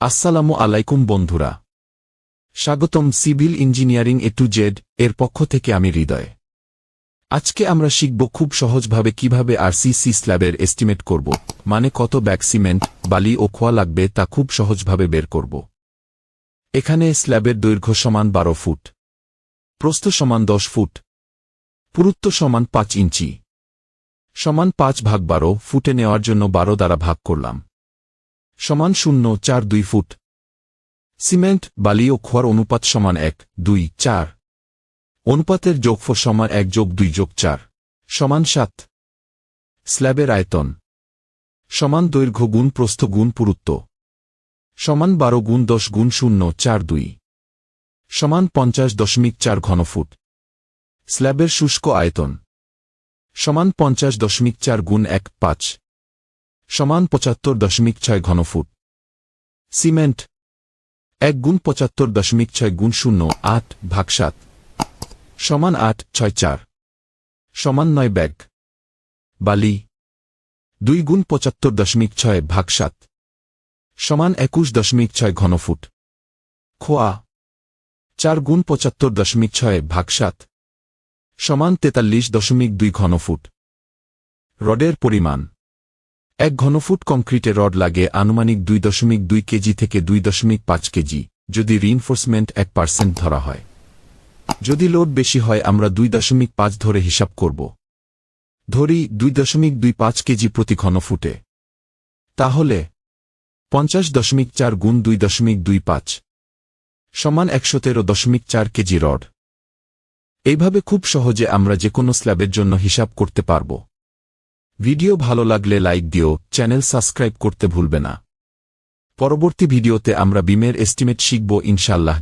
আসসালামু আলাইকুম বন্ধুরা। স্বাগতম civil engineering A to Z এর পক্ষ থেকে আমি হৃদয়। আজকে আমরা শিখব খুব সহজভাবে কীভাবে আরসিসি স্ল্যাবের এস্টিমেট করব মানে কত ব্যাগ সিমেন্ট, বালি ও খোয়া লাগবে তা খুব সহজভাবে বের করব। এখানে স্ল্যাবের দৈর্ঘ্য সমান বারো ফুট, প্রস্থ সমান দশ ফুট, পুরুত্ব সমান পাঁচ ইঞ্চি, সমান পাঁচ ভাগ বারো, ফুটে নেওয়ার জন্য বারো দ্বারা ভাগ করলাম। সমান শূন্য চার দুই ফুট। সিমেন্ট, বালি ও খোয়ার অনুপাত সমান এক, দুই, চার। অনুপাতের যোগফল সমান এক যোগ দুই যোগ চার, সমান সাত। স্ল্যাবের আয়তন। সমান দৈর্ঘ্য গুণ প্রস্থ গুণ পুরুত্ব। সমান বারো গুণ দশ গুণ শূন্য চার দুই। সমান পঞ্চাশ দশমিক চার ঘনফুট। স্ল্যাবের শুষ্ক আয়তন। সমান পঞ্চাশ দশমিক চার গুণ এক পাঁচ। সমান পঁচাত্তর দশমিক ছয় ঘনফুট। সিমেন্ট এক গুণ পঁচাত্তর দশমিক ছয় গুণ শূন্য আট ভাগ সাত সমান আট ছয় চার সমান নয় ব্যাগ। বালি দুই গুণ পঁচাত্তর দশমিক ছয় ভাগ সাত সমান একুশ দশমিক ছয় ঘনফুট। খোয়া চার গুণ পঁচাত্তর দশমিক ছয় ভাগ সাত সমান তেতাল্লিশ দশমিক দুই ঘনফুট। রডের পরিমাণ এক ঘনফুট কংক্রিটে রড লাগে আনুমানিক দুই দশমিক দুই কেজি থেকে দুই দশমিক পাঁচ কেজি, যদি রিইনফোর্সমেন্ট এক পার্সেন্ট ধরা হয়। যদি লোড বেশি হয়, আমরা দুই দশমিক পাঁচ ধরে হিসাব করব। ধরি দুই দশমিক দুই পাঁচ কেজি প্রতি ঘনফুটে তাহলে পঞ্চাশ দশমিক চার গুণ দুই দশমিক দুই পাঁচ সমান একশো তেরো দশমিক চার কেজি রড। এইভাবে খুব সহজে আমরা যে কোনো স্ল্যাবের জন্য হিসাব করতে পারব। ভিডিও ভালো লাগলে লাইক দিও, চ্যানেল সাবস্ক্রাইব করতে ভুলবে না। পরবর্তী ভিডিওতে আমরা বিমের এস্টিমেট শিখব ইনশাল্লাহ